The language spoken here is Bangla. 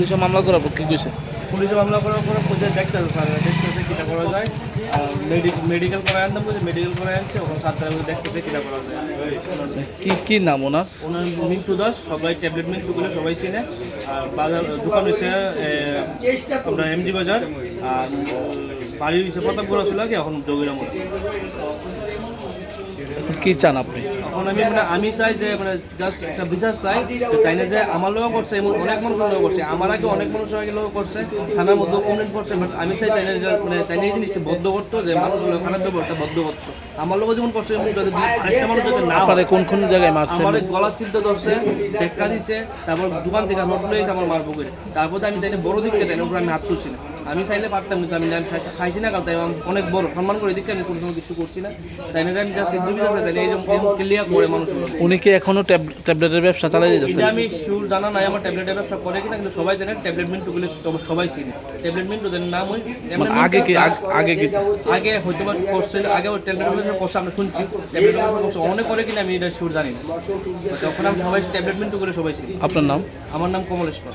পুলিশে মামলা করাবো কি কইছে? পুলিশে মামলা করার পরে পুলিশে দেখতেছে স্যার দেখতেছে কিটা করা যায়। মেডিকেল করে আনতাম বলছে মেডিকেল করে আনছে ওখানে সাত তারিখে দেখতেছে কিটা করা যায়। কি কি নাম ওনার? ওনার মিন্টু দাস সবাই ট্যাবলেট মিন্টু বলে সবাই চিনে। আর বাজার দোকান হচ্ছে আমরা এমজি বাজার আর বাড়ি হচ্ছে প্রতাপপুর ছিল কি এখন এখন কি চান আপনি? আমি মানে আমি চাই যে মানে জাস্ট একটা বিশ্বাস চাই তাই না যে আমার লোক করছে এমন অনেক মানুষ লোক করছে। আমার আগে অনেক মানুষ আগে লোক করছে থানার মধ্যে কমপ্লেন করছে বাট আমি চাই তাই মানে তাই এই জিনিসটা বদ্ধ করতো যে মানুষ লোক খারাপ বদ্ধ করতো আমার লোক যেমন করছে এমন যদি আরেকটা মানুষ না হয়, কোন কোন জায়গায় মারছেন? আমার গলার চিন্ত ধরছে টেক্কা দিছে তারপর দোকান থেকে আমার আমার মারবো করে তারপর আমি তাই বড় দিককে তাই উপরে আমি হাত তুলছি না। আমি চাইলে পারতাম কিন্তু আমি আমি খাইছি না কারণ তাই আমি অনেক বড়। সম্মান করে দিককে আমি কোনো সময় কিছু করছি না। তাই না আমি জাস্ট এগুলো বিচার তাই এরকম ক্লিয়ার করে মানুষ উনি কি এখনও ট্যাব- ট্যাবলেটের ব্যবসা চালিয়ে এটা যাচ্ছেন? আমি শিওর জানা নাই আমার ট্যাবলেটের ব্যবসা করে কিনা কিন্তু সবাই জানে ট্যাবলেট মিন্টু বলে সবাই চিনে। ট্যাবলেট মিন্টু জানেন নাম ওই মানে আগে কি আগে কি আগে হয়তো বা করছে আগে ওই ট্যাবলেট ব্যবসা করছে আমরা শুনছি। ট্যাবলেট ব্যবসা অনেক করে কিনা আমি এটা শিওর জানি না। তখন আমি সবাই ট্যাবলেট মিন্টু করে সবাই চিনি। আপনার নাম? আমার নাম কমলেশ্বর।